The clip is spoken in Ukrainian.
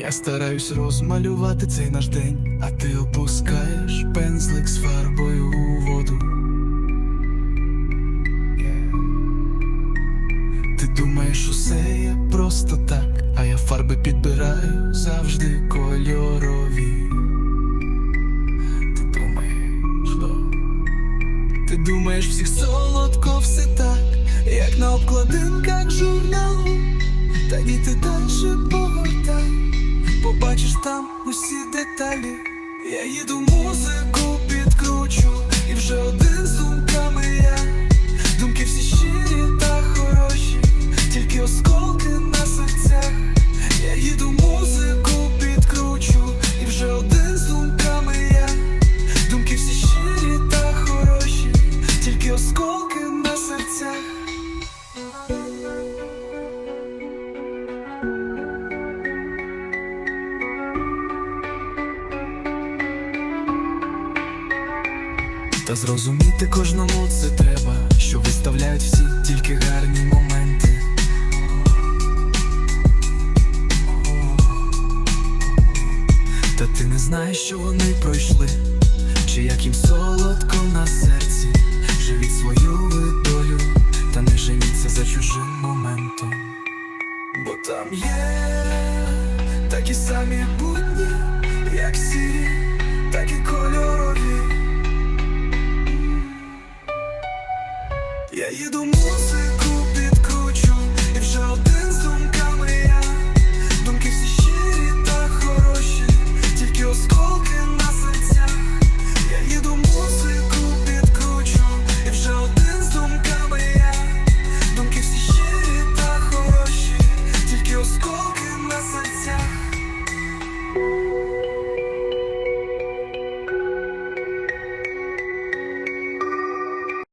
Я стараюсь розмалювати цей наш день, а ти опускаєш пензлик з фарбою у воду. Ти думаєш, усе є просто так, а я фарби підбираю завжди кольорові. Ти думаєш, да. Ти думаєш, всіх солодко все так, як на обкладинках там усі деталі. Я їду музику Та зрозуміти кожному це треба, що виставляють всі тільки гарні моменти. Та ти не знаєш, що вони пройшли, чи як їм солодко на серці, живіть свою ви долю, та не женіться за чужим моментом. Бо там є такі самі Я їду музик.